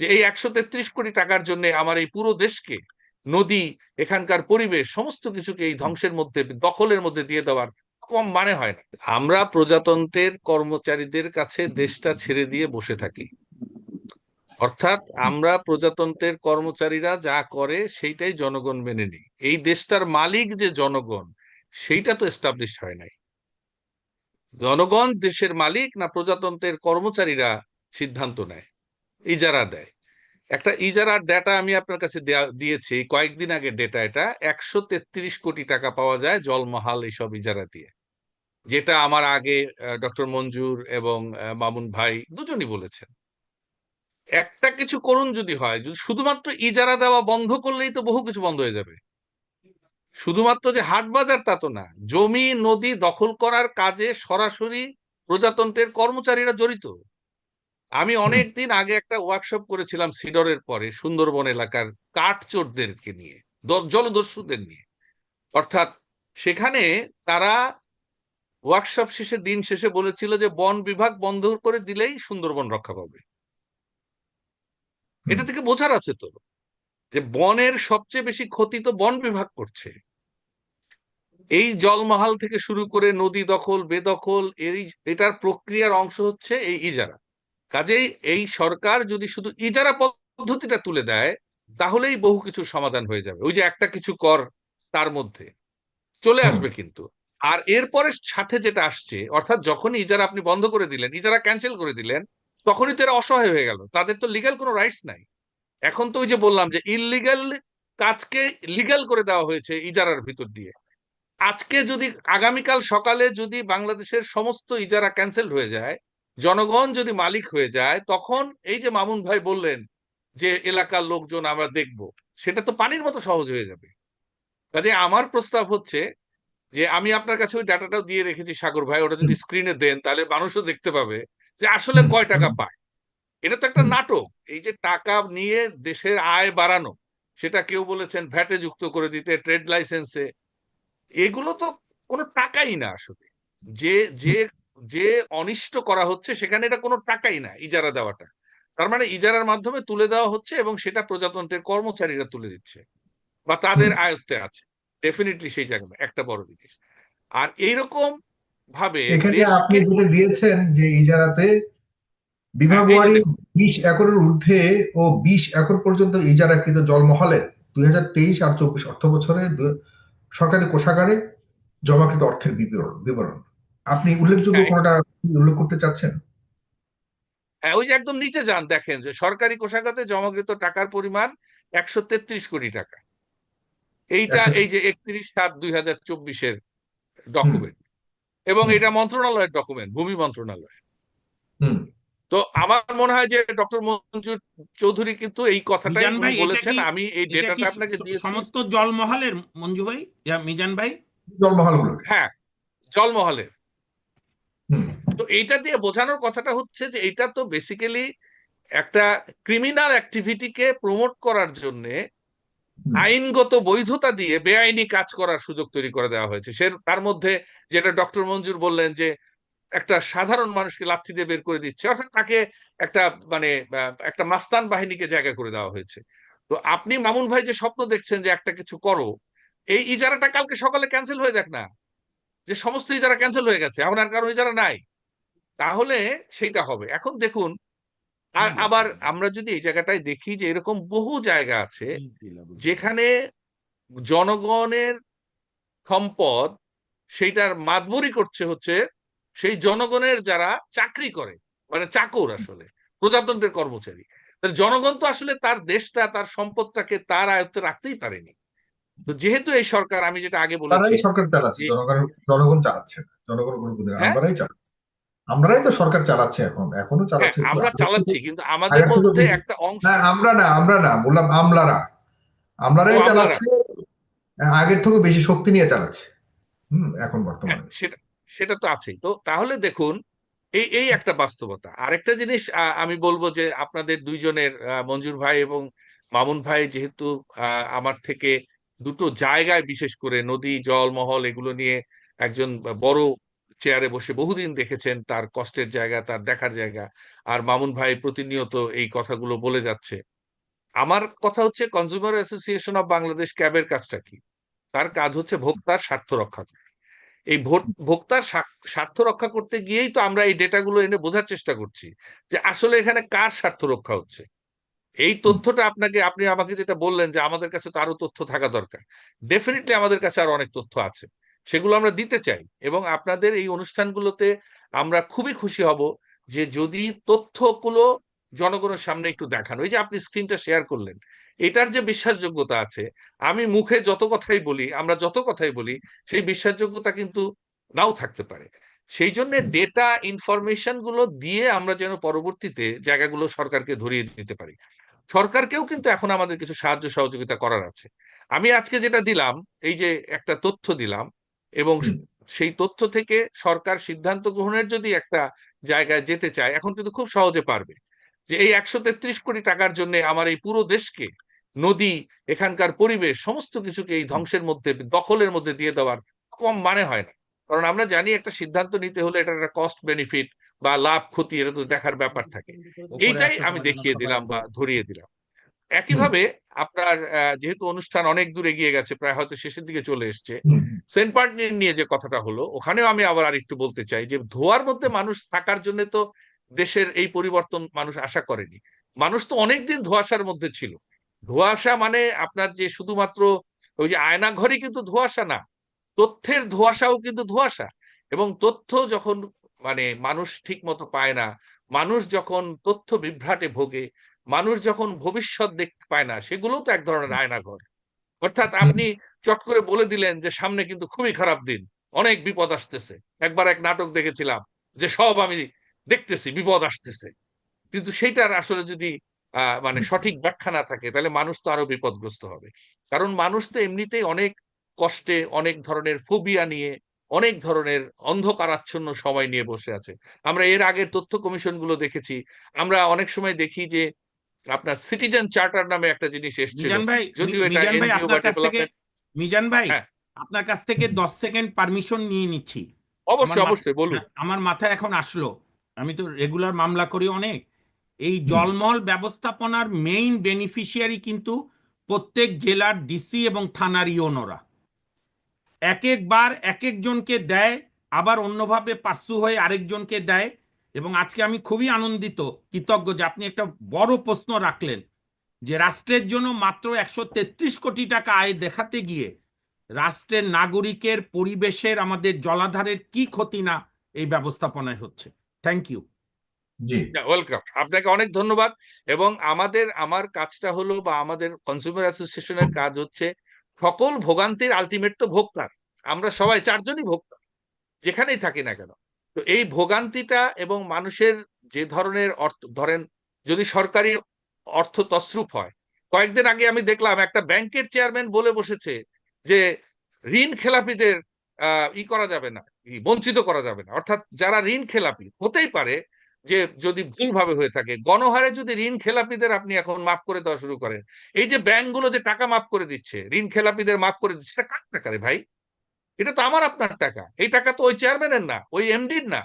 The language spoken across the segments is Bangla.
যে এই একশো তেত্রিশ কোটি টাকার জন্য আমার এই পুরো দেশকে, নদী, এখানকার পরিবেশ, সমস্ত কিছুকে এই ধ্বংসের মধ্যে, দখলের মধ্যে দিয়ে দেওয়ার কম মানে হয় না। আমরা প্রজাতন্ত্রের কর্মচারীদের কাছে দেশটা ছেড়ে দিয়ে বসে থাকি। অর্থাৎ আমরা প্রজাতন্ত্রের কর্মচারীরা যা করে সেইটাই জনগণ মেনে নেই এই দেশটার মালিক যে জনগণ, সেইটা তো এস্টাবলিশ হয় নাই। জনগণ দেশের মালিক না প্রজাতন্ত্রের কর্মচারীরা সিদ্ধান্ত নেয়। ইজারা দেয়। একটা ইজারার ডেটা আমি আপনার কাছে দেয়া- দিয়েছি, কয়েকদিন আগে ডেটা এটা, একশো তেত্রিশ কোটি টাকা পাওয়া যায় জলমহাল এইসব ইজারা দিয়ে। যেটা আমার আগে ডক্টর মঞ্জুর এবং মামুন ভাই দুজনই বলেছেন। একটা কিছু করুন যদি হয়, যদি শুধুমাত্র ইজারা দেওয়া বন্ধ করলেই তো বহু কিছু বন্ধ হয়ে যাবে। শুধুমাত্র যে হাট বাজার তা তো না, জমি, নদী দখল করার কাজে সরাসরি প্রজাতন্ত্রের কর্মচারীরা জড়িত। আমি অনেক দিন আগে একটা ওয়ার্কশপ করেছিলাম সিডরের পরে সুন্দরবন এলাকার কাঠচোরদেরকে নিয়ে জলদস্যুদের নিয়ে। অর্থাৎ সেখানে তারা ওয়ার্কশপ শেষে দিন শেষে বলেছিল যে বন বিভাগ বন্ধ করে দিলেই সুন্দরবন রক্ষা পাবে। এটা থেকে বোঝার আছে তো যে বনের সবচেয়ে বেশি ক্ষতি তো বন বিভাগ করছে। এই জলমহাল থেকে শুরু করে নদী দখল বেদখল এই এটার প্রক্রিয়ার অংশ হচ্ছে এই ইজারা। কাজেই এই সরকার যদি শুধু ইজারা পদ্ধতিটা তুলে দেয় তাহলেই বহু কিছু সমাধান হয়ে যাবে। ওই যে একটা কিছু কর তার মধ্যে চলে আসবে কিন্তু। আর এরপরে সাথে যেটা আসছে অর্থাৎ যখনই ইজারা আপনি বন্ধ করে দিলেন ইজারা ক্যান্সেল করে দিলেন তখনই তো এরা অসহায় হয়ে গেল। তাদের তো লিগ্যাল কোনো রাইটস নাই। এখন তো ওই যে বললাম যে ইললিগাল কাজকে লিগ্যাল করে দেওয়া হয়েছে ইজারার ভিতর দিয়ে। আজকে যদি আগামীকাল সকালে যদি বাংলাদেশের সমস্ত ইজারা ক্যান্সেল হয়ে যায় জনগণ যদি মালিক হয়ে যায় তখন এই যে মামুন ভাই বললেন যে এলাকার লোকজন আমরা দেখব সেটা তো পানির মতো সহজ হয়ে যাবে। কাজে আমার প্রস্তাব হচ্ছে যে আমি আপনার কাছে ওই ডাটাটাও দিয়ে রেখেছি সাগর ভাই ওটা যদি স্ক্রিনে দেন তাহলে মানুষও দেখতে পাবে যে আসলে কয় টাকা পায়। এটা তো একটা নাটক। এই যে টাকা নিয়ে দেশের আয় বাড়ানো সেটা কেউ বলেছেন ভ্যাটে যুক্ত করে দিতে ট্রেড লাইসেন্সে এগুলো তো কোনো টাকাই না আসলে। যে যে যে অনিষ্ট করা হচ্ছে সেখানে এটা কোনো টাকাই না ইজারা দেওয়াটা। তার মানে ইজারার মাধ্যমে তুলে দেওয়া হচ্ছে এবং সেটা প্রজাতন্ত্রের কর্মচারীরা তুলে দিচ্ছে বা তাদের আয়ত্তে আছে। ডেফিনেটলি সেই জায়গা একটা বড় জিনিস আর এইরকম ভাবে আপনি যেটা দিয়েছেন যে ইজারাতে হ্যাঁ, এই যে বিভাগওয়ারি বিশ একরের ঊর্ধ্বে ও বিশ একর পর্যন্ত ইজারাকৃত জলমহলের দুই হাজার তেইশ আর চব্বিশ অর্থ বছরে সরকারি কোষাগারে জমাকৃত অর্থের বিবরণ বিবরণ। আপনি উল্লেখযোগ্য হ্যাঁ, কোনটা উল্লেখ করতে চাচ্ছেন? হ্যাঁ ওই যে একদম নিচে যান দেখেন যে সরকারি কোষাগারে জমাকৃত টাকার পরিমাণ একশো তেত্রিশ কোটি টাকা। এইটা এই যে একত্রিশ সাত দুই হাজার চব্বিশের ডকুমেন্ট এবং এটা মন্ত্রণালয়ের ডকুমেন্ট ভূমি মন্ত্রণালয় তো আমার মনে হয় যে ডক্টর মঞ্জুর চৌধুরী কিন্তু এই কথাটাই বলেছেন আমি এই ডেটাটা আপনাকে দিয়েছি। সমস্ত জলমহলের মঞ্জু ভাই? মিজান ভাই? জলমহলগুলোর হ্যাঁ জলমহলের। তো এইটা দিয়ে বোঝানোর কথাটা হচ্ছে যে এটা তো বেসিক্যালি একটা ক্রিমিনাল অ্যাক্টিভিটিকে প্রমোট করার জন্য আইনগত বৈধতা দিয়ে বেআইনি কাজ করার সুযোগ তৈরি করে দেওয়া হয়েছে। সে তার মধ্যে যেটা ডক্টর মঞ্জুর বললেন যে একটা সাধারণ মানুষকে লাথি দিয়ে বের করে দিচ্ছে অর্থাৎ তাকে একটা মানে একটা মাস্তান বাহিনীকে জায়গা করে দেওয়া হয়েছে। তো আপনি মামুন ভাই যে স্বপ্ন দেখছেন যে একটা কিছু করো এই ইজারাটা কালকে সকালে ক্যান্সেল হয়ে যাক না। যে সমস্ত ইজারা ক্যান্সেল হয়ে গেছে আপনার কারও ইজারা নাই। তাহলে সেইটা হবে। এখন দেখুন আর আবার আমরা যদি এই জায়গাটায় দেখি যে এরকম বহু জায়গা আছে যেখানে জনগণের সম্পদ সেইটার মাতবরি করছে হচ্ছে সেই জনগণের যারা চাকরি করে মানে চাকর আসলে প্রজাতন্ত্রের কর্মচারী। জনগণ তো আসলে তার দেশটা তার সম্পদটাকে তার আয়ত্তে রাখতেই পারেনি। তো যেহেতু এই সরকার আমি যেটা আগে বলেছি সরকার চালাচ্ছে জনগণ চালাচ্ছে জনগণ কোনো বুঝে না? আমরাই চালাচ্ছি। আমরাই তো সরকার চালাচ্ছে এখন এখনও হ্যাঁ, চালাচ্ছে। আমরা চালাচ্ছি কিন্তু আমাদের মধ্যে একটা অংশ না আমরা না আমরা না বললাম আমলারা। আমলারাই চালাচ্ছে আগের থেকে বেশি শক্তি নিয়ে চালাচ্ছে। হুম এখন হ্যাঁ, বর্তমানে সেটা সেটা তো আছেই। তো তাহলে দেখুন এই এই একটা বাস্তবতা। আরেকটা জিনিস আমি বলব যে আপনাদের দুইজনের মঞ্জুর ভাই এবং মামুন ভাই যেহেতু আহ, আমার থেকে দুটো জায়গায় বিশেষ করে নদী জল মহল এগুলো নিয়ে একজন বড় চেয়ারে বসে বহুদিন দেখেছেন তার কষ্টের জায়গা, তার দেখার জায়গা। আর মামুন ভাই প্রতিনিয়ত এই কথাগুলো বলে যাচ্ছে। আমার কথা হচ্ছে কনজিউমার অ্যাসোসিয়েশন অফ বাংলাদেশ ক্যাবের কাজটা কি? তার কাজ হচ্ছে ভোক্তার স্বার্থ রক্ষা। করা এই ভোক্তার স্বার্থ রক্ষা করতে গিয়েই তো আমরা এই ডেটাগুলো এনে বোঝার চেষ্টা করছি যে আসলে এখানে কার স্বার্থ রক্ষা হচ্ছে। এই তথ্যটা আপনাকে, আপনি আমাকে যেটা বললেন যে আমাদের কাছে তো আরও তথ্য থাকা দরকার। ডেফিনেটলি আমাদের কাছে আরও অনেক তথ্য আছে। সেগুলো আমরা দিতে চাই এবং আপনাদের এই অনুষ্ঠানগুলোতে আমরা খুবই খুশি হব যে যদি তথ্যগুলো জনগণের সামনে একটু দেখানো। এই যে আপনি স্ক্রিনটা শেয়ার করলেন, এটার যে বিশ্বাসযোগ্যতা আছে, আমি মুখে যত কথাই বলি, আমরা যত কথাই বলি, সেই বিশ্বাসযোগ্যতা কিন্তু নাও থাকতে পারে। সেই জন্য ডেটা ইনফরমেশনগুলো দিয়ে আমরা যেন পরবর্তীতে জায়গাগুলো সরকারকে ধরিয়ে দিতে পারি। সরকারকেও কিন্তু এখন আমাদের কিছু সাহায্য সহযোগিতা করার আছে। আমি আজকে যেটা দিলাম, এই যে একটা তথ্য দিলাম এবং সেই তথ্য থেকে সরকার সিদ্ধান্ত গ্রহণের যদি একটা জায়গায় যেতে চায় এখন কিন্তু খুব সহজে পারবে। যে এই একশো তেত্রিশ কোটি টাকার জন্য আমার এই পুরো দেশকে নদী এখানকার পরিবেশ সমস্ত কিছুকে এই ধ্বংসের মধ্যে দখলের মধ্যে দিয়ে দেওয়ার কম মানে হয় না। কারণ আমরা জানি একটা সিদ্ধান্ত নিতে হলে এটা একটা কস্ট বেনিফিট বা লাভ ক্ষতি এটা তো দেখার ব্যাপার থাকে। এইটাই আমি দেখিয়ে দিলাম বা ধরিয়ে দিলাম। একইভাবে আপনার আহ, যেহেতু অনুষ্ঠান অনেক দূর এগিয়ে গেছে প্রায় হয়তো শেষের দিকে চলে এসছে সেন্ট মার্টিন নিয়ে যে কথাটা হলো, ওখানেও আমি আবার আরেকটু বলতে চাই যে ধোয়ার মধ্যে মানুষ থাকার জন্য তো দেশের এই পরিবর্তন মানুষ আশা করেনি। মানুষ তো অনেকদিন ধোঁয়াশার মধ্যে ছিল। ধোঁয়াশা মানে আপনার যে শুধুমাত্র ওই যে আয়না ঘরই কিন্তু ধোঁয়াশা না, তথ্যের ধোঁয়াশাও কিন্তু ধোঁয়াশা। এবং তথ্য যখন মানে মানুষ ঠিক মতো পায় না, মানুষ যখন তথ্য বিভ্রাটে ভোগে, মানুষ যখন ভবিষ্যৎ দেখতে পায় না সেগুলোও তো এক ধরনের আয়নাঘর। অর্থাৎ আপনি চট করে বলে দিলেন যে সামনে কিন্তু খুবই খারাপ দিন। অনেক বিপদ আসতেছে। একবার এক নাটক দেখেছিলাম যে সব আমি দেখতেছি বিপদ আসতেছে। কিন্তু সেইটার আসলে যদি মানে সঠিক ব্যাখ্যা না থাকে তাহলে মানুষ তো আরও বিপদগ্রস্ত হবে। কারণ মানুষ তো এমনিতেই অনেক কষ্টে অনেক ধরনের ফোবিয়া নিয়ে অনেক ধরনের অন্ধকারাচ্ছন্ন সময় নিয়ে বসে আছে। আমরা এর আগের তথ্য কমিশনগুলো দেখেছি। আমরা অনেক সময় দেখি যে আপনার সিটিজেন চার্টার নামে একটা জিনিস এসেছিল। যদিও এটা মিজান ভাই বা আপনার কাছ থেকে development- মিজান ভাই হ্যাঁ। আপনার কাছ থেকে দশ সেকেন্ড পারমিশন নিয়ে নিচ্ছি। অবশ্যই অবশ্যই বলুন। আমার মাথায় এখন আসলো। আমি তো রেগুলার মামলা করি অনেক। এই জলমল ব্যবস্থাপনার মেইন বেনিফিশিয়ারি কিন্তু প্রত্যেক জেলার ডিসি এবং থানার ইওনোরা এক একবার এক একজনকে দেয় আবার অন্যভাবে পার্সু হয়ে আরেকজনকে দেয়। এবং আজকে আমি খুবই আনন্দিত কৃতজ্ঞ যে আপনি একটা বড় প্রশ্ন রাখলেন যে রাষ্ট্রের জন্য মাত্র একশো তেত্রিশ কোটি টাকা আয় দেখাতে গিয়ে রাষ্ট্রের নাগরিকের পরিবেশের আমাদের জলাধারের কি ক্ষতি না এই ব্যবস্থাপনায় হচ্ছে। Thank you G. ওয়েলকাম আপনাকে অনেক ধন্যবাদ এবং আমাদের আমার কাজটা হলো বা আমাদের কনজিউমার অ্যাসোসিয়েশনের কাজ হচ্ছে সকল ভোগান্তির আলটিমেট তো ভোক্তার। আমরা সবাই চারজনই ভোক্তা। যেখানেই থাকি না কেন। তো এই ভোগান্তিটা এবং মানুষের যে ধরনের অর্থ, ধরেন যদি সরকারি অর্থ তসরূপ হয়, কয়েকদিন আগে আমি দেখলাম একটা ব্যাংকের চেয়ারম্যান বলে বসেছে যে ঋণ খেলাপিদের ই করা যাবে না বঞ্চিত করা যাবে না। অর্থাৎ যারা ঋণ খেলাপি, হতেই পারে যে যদি ভুলভাবে হয়ে থাকে, গণহারে যদি ঋণ খেলাপিদের আপনি এখন মাফ করে দেওয়া শুরু করেন, এই যে ব্যাংকগুলো যে টাকা মাফ করে দিচ্ছে, ঋণ খেলাপিদের মাফ করে দিচ্ছে এটা কার টাকা রে ভাই? এটা তো আমার আপনার টাকা। এই টাকা তো ওই চেয়ারম্যানের না ওই এমডির না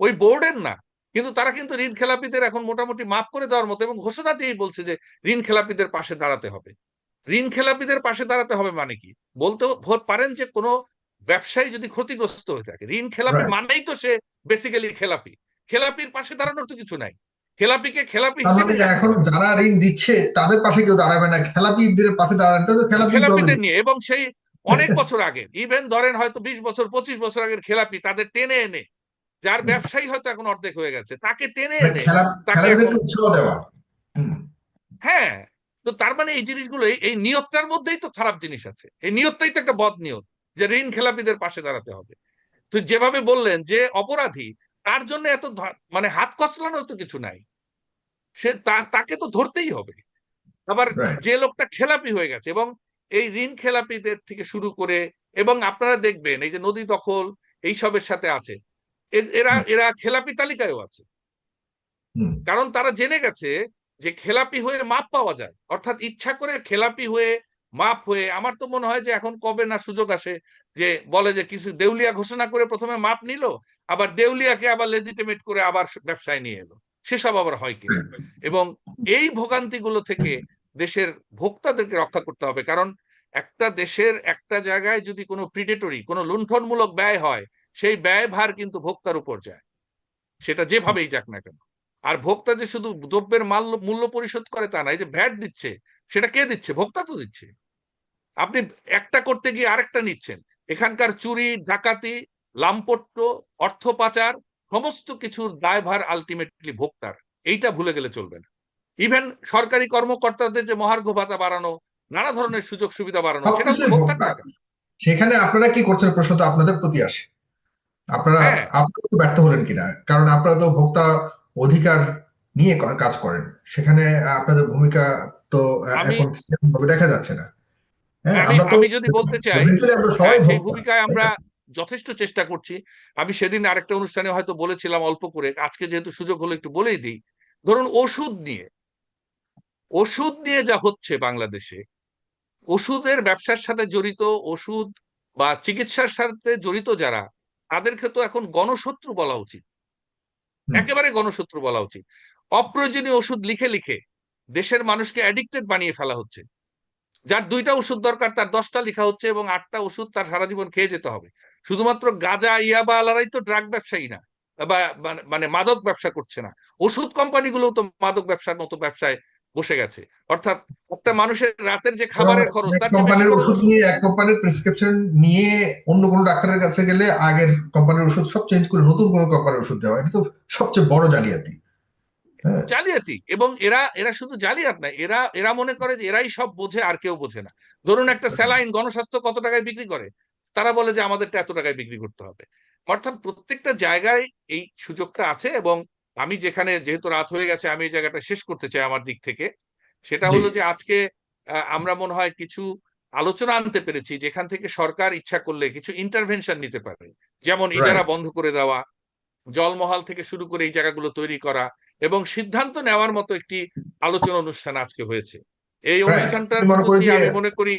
ওই বোর্ডের না। কিন্তু তারা কিন্তু ঋণ খেলাপিদের এখন মোটামুটি মাফ করে দেওয়ার মতো এবং ঘোষণা দিয়েই বলছে যে ঋণ খেলাপিদের পাশে দাঁড়াতে হবে। ঋণ খেলাপিদের পাশে দাঁড়াতে হবে মানে কি? বলতেও ভোট পারেন যে কোনো ব্যবসায়ী যদি ক্ষতিগ্রস্ত হয়ে থাকে ঋণ খেলাপি. মানেই তো সে বেসিক্যালি খেলাপি। খেলাপির পাশে দাঁড়ানোর তো কিছু নাই। খেলাপিকে খেলাপি মানে এখন যারা ঋণ দিচ্ছে তাদের পাশে কেউ দাঁড়াবে না। খেলাপিদের পাশে দাঁড়াতে খেলাপি খেলাপিদের নিয়ে এবং সেই অনেক বছর আগে ইভেন ধরেন হয়তো বিশ বছর পঁচিশ বছর আগের খেলাপি তাদের টেনে এনে যার ব্যবসায়ী হয়তো এখন অর্ধেক হয়ে গেছে তাকে টেনে এনে তাকে হ্যাঁ তো তার মানে এই জিনিসগুলো এই- নিয়তটার মধ্যেই তো খারাপ জিনিস আছে। এই নিয়তটাই তো একটা বদ নিয়ত যে ঋণ খেলাপিদের পাশে দাঁড়াতে হবে। তো যেভাবে বললেন যে অপরাধী তার জন্য এত মানে হাত কচলানোর তো কিছু নাই। সে তাকে তো ধরতেই হবে। আবার যে লোকটা খেলাপি হয়ে গেছে এবং এই ঋণ খেলাপিদের থেকে শুরু করে এবং আপনারা দেখবেন এই যে নদী দখল এইসবের সাথে আছে। এরা এরা খেলাপি তালিকায়ও আছে। কারণ তারা জেনে গেছে যে খেলাপি হয়ে মাপ পাওয়া যায়। অর্থাৎ ইচ্ছা করে খেলাপি হয়ে মাপ হয়ে আমার তো মনে হয় যে এখন কবে না সুযোগ আসে যে বলে যে কিছু দেউলিয়া ঘোষণা করে প্রথমে মাপ নিল আবার দেউলিয়াকে আবার লেজিটিমেট করে আবার ব্যবসায় নিয়ে এলো। সেসব আবার হয় কি এবং এই ভোগান্তিগুলো থেকে দেশের ভোক্তাদেরকে রক্ষা করতে হবে। কারণ একটা দেশের একটা জায়গায় যদি কোনো প্রিডেটরি কোনো লুণ্ঠনমূলক ব্যয় হয়, সেই ব্যয় ভার কিন্তু ভোক্তার উপর যায়। সেটা যেভাবেই যাক না কেন। আর ভোক্তা যে শুধু দ্রব্যের মাল, মূল্য পরিশোধ করে তা না এই যে ভ্যাট দিচ্ছে, সেটা কে দিচ্ছে? ভোক্তা তো দিচ্ছে। আপনি একটা করতে গিয়ে আরেকটা নিচ্ছেন। এখানকার চুরি, ডাকাতি লাম্পট্য অর্থ পাচার, সমস্ত কিছুর দায়ভার আলটিমেটলি ভোক্তার। এইটা ভুলে গেলে চলবে না। ইভেন সরকারি কর্মকর্তাদের যে মহার্ঘ ভাতা বাড়ানো নানা ধরনের সুযোগ সুবিধা বাড়ানো সেটা ভোক্তার ভোক্তা। টাকা। সেখানে আপনারা কি করছেন? প্রশ্ন তো আপনাদের প্রতি আসে। আপনারা হ্যাঁ। আপনারা তো ব্যর্থ হলেন কিনা? কারণ আপনারা তো ভোক্তা অধিকার নিয়ে কাজ করেন। সেখানে আপনাদের ভূমিকা তো এখন দেখা যাচ্ছে না। হ্যাঁ আমি যদি বলতে চাই হ্যাঁ, সেই ভূমিকায় আমরা যথেষ্ট চেষ্টা করছি। আমি সেদিন আরেকটা অনুষ্ঠানে হয়তো বলেছিলাম অল্প করে আজকে যেহেতু সুযোগ হলো একটু বলেই দিই। ধরুন ওষুধ নিয়ে ওষুধ নিয়ে যা হচ্ছে বাংলাদেশে ওষুধের ব্যবসার সাথে জড়িত ওষুধ বা চিকিৎসার সাথে জড়িত যারা তাদেরকে তো এখন গণশত্রু বলা উচিত। একেবারে গণশত্রু বলা উচিত। অপ্রয়োজনীয় ওষুধ লিখে লিখে দেশের মানুষকে অ্যাডিক্টেড বানিয়ে ফেলা হচ্ছে। যার দুইটা ওষুধ দরকার তার দশটা লেখা হচ্ছে এবং আটটা ওষুধ তার সারা জীবন খেয়ে যেতে হবে। শুধুমাত্র গাজা ইয়াবা আলারাই তো ড্রাগ ব্যবসায়ী না বা মানে- মানে মাদক ব্যবসা করছে না। ওষুধ কোম্পানিগুলো তো মাদক ব্যবসার মতো ব্যবসায় বসে গেছে। অর্থাৎ একটা মানুষের রাতের যে খাবারের খরচ তার কোম্পানির ওষুধ। নিয়ে এক কোম্পানির প্রেসক্রিপশন নিয়ে অন্য কোনো ডাক্তারের কাছে গেলে আগের কোম্পানির ওষুধ সব চেঞ্জ করে নতুন কোনো কোম্পানির ওষুধ দেওয়া এটা তো সবচেয়ে বড় জালিয়াতি। হ্যাঁ। জালিয়াতি। এবং এরা এরা শুধু জালিয়াত না এরা এরা মনে করে যে এরাই সব বোঝে আর কেউ বোঝে না। ধরুন একটা স্যালাইন গণস্বাস্থ্য কত টাকায় বিক্রি করে? তারা বলে যে আমাদেরটা এত টাকায় বিক্রি করতে হবে। অর্থাৎ প্রত্যেকটা জায়গায় এই সুযোগটা আছে এবং আমি যেখানে যেহেতু রাত হয়ে গেছে আমি এই জায়গাটা শেষ করতে চাই আমার দিক থেকে। সেটা হলো যে আজকে আমরা মনে হয় কিছু আলোচনা আনতে পেরেছি যেখান থেকে সরকার ইচ্ছা করলে কিছু ইন্টারভেনশন নিতে পারে। যেমন ইজারা বন্ধ করে দেওয়া জলমহল থেকে শুরু করে এই জায়গাগুলো তৈরি করা এবং সিদ্ধান্ত নেওয়ার মতো একটি আলোচনা অনুষ্ঠান আজকে হয়েছে। এই অনুষ্ঠানটার আমি মনে করি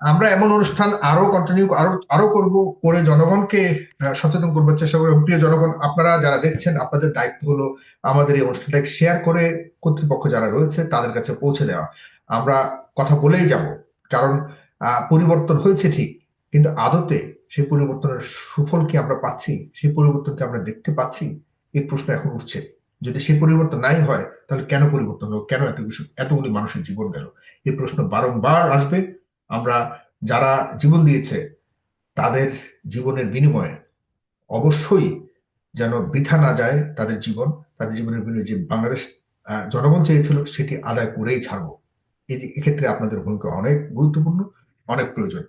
আমরা এমন অনুষ্ঠান আরও কন্টিনিউ আরও আরও করব করে জনগণকে সচেতন করবার চেষ্টা করব। প্রিয় জনগণ, আপনারা যারা দেখছেন, আপনাদের দায়িত্ব হলো আমাদের এই অনুষ্ঠানটাকে শেয়ার করে কর্তৃপক্ষ যারা রয়েছে, তাদের কাছে পৌঁছে দেওয়া। আমরা কথা বলেই যাব, কারণ পরিবর্তন হয়েছে ঠিক, কিন্তু আদতে সেই পরিবর্তনের সুফল কি আমরা পাচ্ছি? সেই পরিবর্তনকে আমরা দেখতে পাচ্ছি? এই প্রশ্ন এখন উঠছে। যদি সেই পরিবর্তন নাই হয়, তাহলে কেন পরিবর্তন হলো? কেন এত কিছু, এতগুলি মানুষের জীবন গেল? এই প্রশ্ন বারংবার আসবে। আমরা যারা জীবন দিয়েছে, তাদের জীবনের বিনিময়ে অবশ্যই যেন বৃথা না যায় তাদের জীবন, তাদের জীবনের বিনিময়ে যে বাংলাদেশ জনগণ চেয়েছিল সেটি আদায় করেই ছাড়ব। এক্ষেত্রে আপনাদের ভূমিকা অনেক গুরুত্বপূর্ণ, অনেক প্রয়োজন।